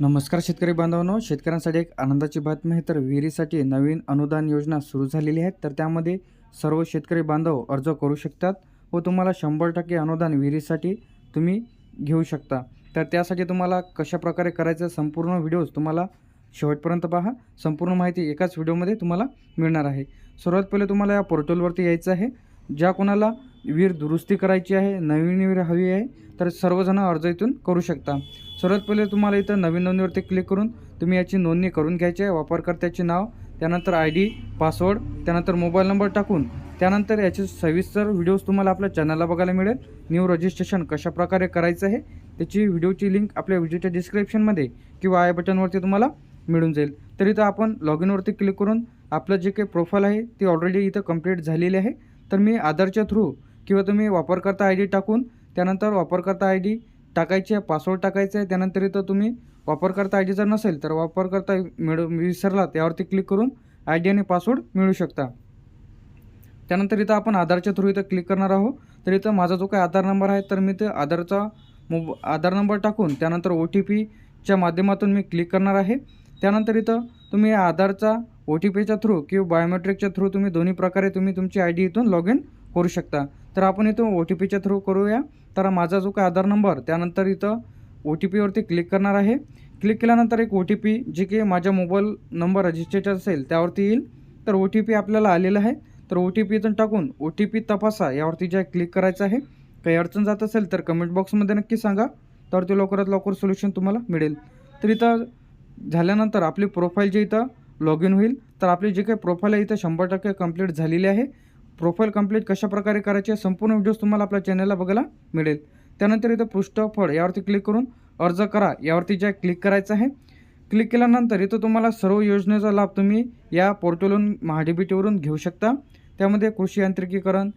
नमस्कार शेतकरी बांधवांनो. शेतकऱ्यांसाठी एक आनंदाची बातमी आहे. तर विहिरीसाठी नवीन अनुदान योजना सुरू झालेली आहे. तर त्यामध्ये सर्व शेतकरी बांधव अर्ज करू शकतात व तुम्हाला शंभर टक्के अनुदान विहिरीसाठी तुम्ही घेऊ शकता. तर त्यासाठी तुम्हाला कशा प्रकारे करायचं संपूर्ण व्हिडिओज तुम्हाला शेवटपर्यंत पहा. संपूर्ण माहिती एकाच व्हिडिओमध्ये तुम्हाला मिळणार आहे. सर्वात पहिले तुम्हाला या पोर्टलवरती यायचं आहे. ज्या कोणाला विहीर दुरुस्ती करायची आहे नवीन विहीर हवी आहे तर सर्वजण अर्ज इथून करू शकता. सर्वात पहिले तुम्हाला इथं नवीन नोंदणीवरती क्लिक करून तुम्ही याची नोंदणी करून घ्यायची आहे. वापरकर्त्याचे नाव त्यानंतर आय डी पासवर्ड त्यानंतर मोबाईल नंबर टाकून त्यानंतर याचे सविस्तर व्हिडिओज तुम्हाला आपल्या चॅनलला बघायला मिळेल. न्यू रजिस्ट्रेशन कशाप्रकारे करायचं आहे त्याची व्हिडिओची लिंक आपल्या व्हिडिओच्या डिस्क्रिप्शनमध्ये किंवा आय बटनवरती तुम्हाला मिळून जाईल. तर इथं आपण लॉग इनवरती क्लिक करून आपलं जे काही प्रोफाईल आहे ती ऑलरेडी इथं कंप्लीट झालेली आहे. तर मी आधारच्या थ्रू किंवा तुम्ही वापरकर्ता आय डी टाकून त्यानंतर वापरकर्ता आय डी टाकायची आहे पासवर्ड टाकायचं आहे त्यानंतर इथं तुम्ही वापरकर्ता आय डी जर नसेल तर वापरकर्ता मिळू विसरलात त्यावरती क्लिक करून आय डी आणि पासवर्ड मिळू शकता. त्यानंतर इथं आपण आधारच्या थ्रू इथं क्लिक करणार आहोत. तर इथं माझा जो काही आधार नंबर आहे तर मी ते आधारचा मोब आधार नंबर टाकून त्यानंतर ओ टी पीच्या माध्यमातून मी क्लिक करणार आहे. त्यानंतर इथं तुम्ही या आधारचा ओ टी पीच्या थ्रू किंवा बायोमेट्रिकच्या थ्रू तुम्ही दोन्ही प्रकारे तुम्ही तुमची आय डी इथून लॉग इन करू शकता. तर आपण इथं ओ टी पीच्या थ्रू करूया. तर माझा जो काय आधार नंबर त्यानंतर इथं ओ टी पीवरती क्लिक करणार आहे. क्लिक केल्यानंतर एक ओ टी पी जे की माझ्या मोबाईल नंबर रजिस्ट्रेट असेल त्यावरती येईल. तर ओ टी पी आपल्याला आलेला आहे. तर ओ टी पी इथून टाकून ओ टी पी तपासा यावरती जे क्लिक करायचं आहे. काही अडचण जात असेल तर कमेंट बॉक्समध्ये नक्की सांगा. तर ते लवकरात लवकर सोल्युशन तुम्हाला मिळेल. तर इथं झाल्यानंतर आपली प्रोफाईल जे इथं लॉग इन होईल. तर आपली जी काही प्रोफाईल आहे इथं शंभर टक्के कंप्लीट झालेली आहे. प्रोफाईल कंप्लीट कशा प्रकारे संपूर्ण व्हिडिओज तुम्हाला आपल्या चॅनलला बघायला मिळेल. त्यानंतर इथं पृष्ठफळ यावरती क्लिक करून अर्ज करा. यावरती जे क्लिक करायचं आहे. क्लिक केल्यानंतर इथं तुम्हाला सर्व योजनेचा लाभ तुम्ही या पोर्टलवरून महाडीबीटीवरून घेऊ शकता. त्यामध्ये कृषी यांत्रिकीकरण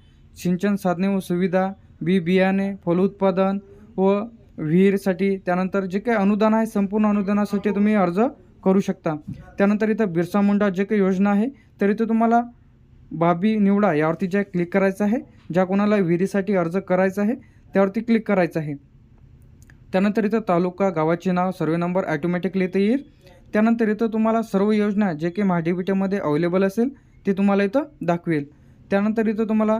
सिंचन साधने व सुविधा बी बियाणे फलोत्पादन व विहीरसाठी त्यानंतर जे काही अनुदान आहे संपूर्ण अनुदानासाठी तुम्ही अर्ज करू शकता. त्यानंतर इथं बिरसा मुंडा जे काही योजना आहे तर इथं तुम्हाला बाबी निवडा यावरती ज्या क्लिक करायचं आहे ज्या कोणाला विहिरीसाठी अर्ज करायचा आहे त्यावरती क्लिक करायचं आहे. त्यानंतर इथं तालुका गावाचे नाव सर्वे नंबर ॲटोमॅटिकली इथं येईल. त्यानंतर इथं तुम्हाला सर्व योजना जे काही महाडीबीटीमध्ये अवेलेबल असेल ते तुम्हाला इथं दाखवेल. त्यानंतर इथं तुम्हाला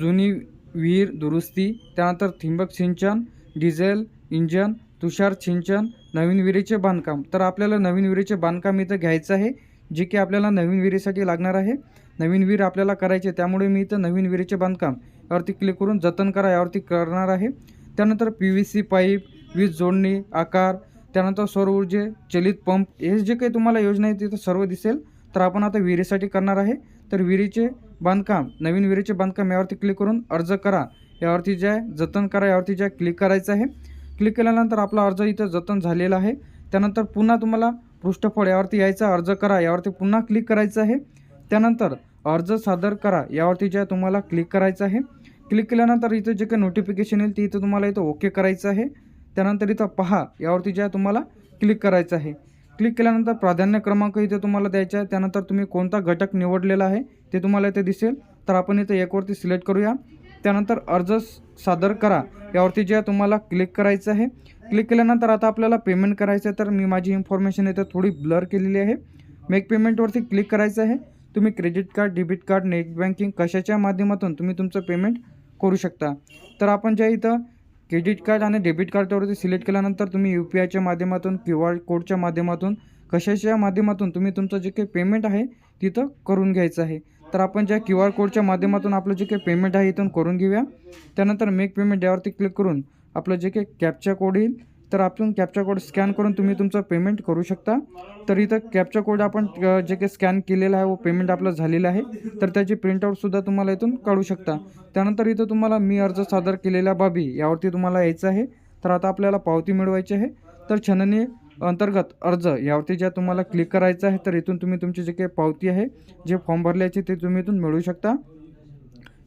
जुनी विहीर दुरुस्ती त्यानंतर थिंबक सिंचन डिझेल इंजन तुषार सिंचन नवीन विहिरीचे बांधकाम. तर आपल्याला नवीन विहिरीचे बांधकाम इथं घ्यायचं आहे. जे की आपल्याला नवीन विहिरीसाठी लागणार आहे. नवीन विहीर आपल्याला करायचे त्यामुळे मी इथं नवीन विहिरीचे बांधकाम यावरती क्लिक करून जतन करा यावरती करणार आहे. त्यानंतर पी व्ही सी पाईप वीज जोडणी आकार त्यानंतर सौर ऊर्जे चलित पंप हे जे काही तुम्हाला योजना आहे तिथं सर्व दिसेल. तर आपण आता विहिरीसाठी करणार आहे. तर विहिरीचे बांधकाम नवीन विहिरीचे बांधकाम यावरती क्लिक करून अर्ज करा. यावरती जे आहे जतन करा यावरती जे आहे क्लिक करायचं आहे. क्लिक केल्यानंतर आपला अर्ज इथं जतन झालेला आहे. त्यानंतर पुन्हा तुम्हाला पृष्ठफळ यावरती यायचा अर्ज करा यावरती पुन्हा क्लिक करायचं आहे. त्यानंतर अर्ज सादर करा यावरती जे तुम्हाला क्लिक करायचं आहे. क्लिक केल्यानंतर इथं जे काही नोटिफिकेशन येईल ते इथं तुम्हाला इथं ओके करायचं आहे. त्यानंतर इथं पहा यावरती जे तुम्हाला क्लिक करायचं आहे. क्लिक केल्यानंतर प्राधान्य क्रमांक इथे तुम्हाला द्यायचा आहे. त्यानंतर तुम्ही कोणता घटक निवडलेला आहे ते तुम्हाला इथे दिसेल. तर आपण इथं एकवरती सिलेक्ट करूया. त्यानंतर अर्ज सादर करा यावरती जे तुम्हाला क्लिक करायचं आहे. क्लिक केल्यानंतर आता आपल्याला पेमेंट करायचं आहे तर मी माझी इन्फॉर्मेशन इथं थोडी ब्लर केलेली आहे. मेक पेमेंटवरती क्लिक करायचं आहे. तुम्ही credit card debit card net banking कशाच्या माध्यमातून तुम्ही तुमचं पेमेंट करू शकता. तर आपण ज्या इथं क्रेडिट कार्ड आणि डेबिट कार्डवरती सिलेक्ट केल्यानंतर तुम्ही यू पी आयच्या माध्यमातून क्यू आर कोडच्या माध्यमातून कशाच्या माध्यमातून तुम्ही तुमचं जे काही पेमेंट आहे तिथं करून घ्यायचं आहे. तर आपण ज्या क्यू आर कोडच्या माध्यमातून आपलं जे काही पेमेंट आहे इथून करून घेऊया. त्यानंतर मेक पेमेंट यावरती क्लिक करून आपलं जे काही कॅपचा कोड येईल तर आपण कॅपचा कोड स्कॅन करून तुम्ही तुमचं पेमेंट करू शकता. तर इथं कॅपचा कोड आपण जे काही स्कॅन केलेलं आहे व पेमेंट आपलं झालेलं आहे. तर त्याची प्रिंटआउटसुद्धा तुम्हाला इथून काढू शकता. त्यानंतर इथं तुम्हाला मी अर्ज सादर केलेल्या बाबी यावरती तुम्हाला यायचं आहे. तर आता आपल्याला पावती मिळवायची आहे. तर छननी अंतर्गत अर्ज यावरती ज्या तुम्हाला क्लिक करायचं आहे तर इथून तुम्ही तुमची जे काही पावती आहे जे फॉर्म भरल्याचे ते तुम्ही इथून मिळवू शकता.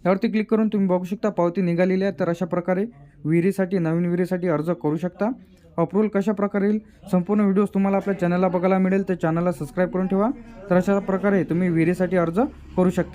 यावरती क्लिक करून तुम्ही बघू शकता पावती निघालेली आहे. तर अशा प्रकारे विहिरीसाठी नवीन विहिरीसाठी अर्ज करू शकता. अप्रूव्हल कशा प्रकारे येईल? संपूर्ण व्हिडिओज तुम्हाला आपल्या चॅनलला बघायला मिळेल. तर चॅनलला सबस्क्राईब करून ठेवा. तर अशा प्रकारे तुम्ही विहिरीसाठी अर्ज करू शकता.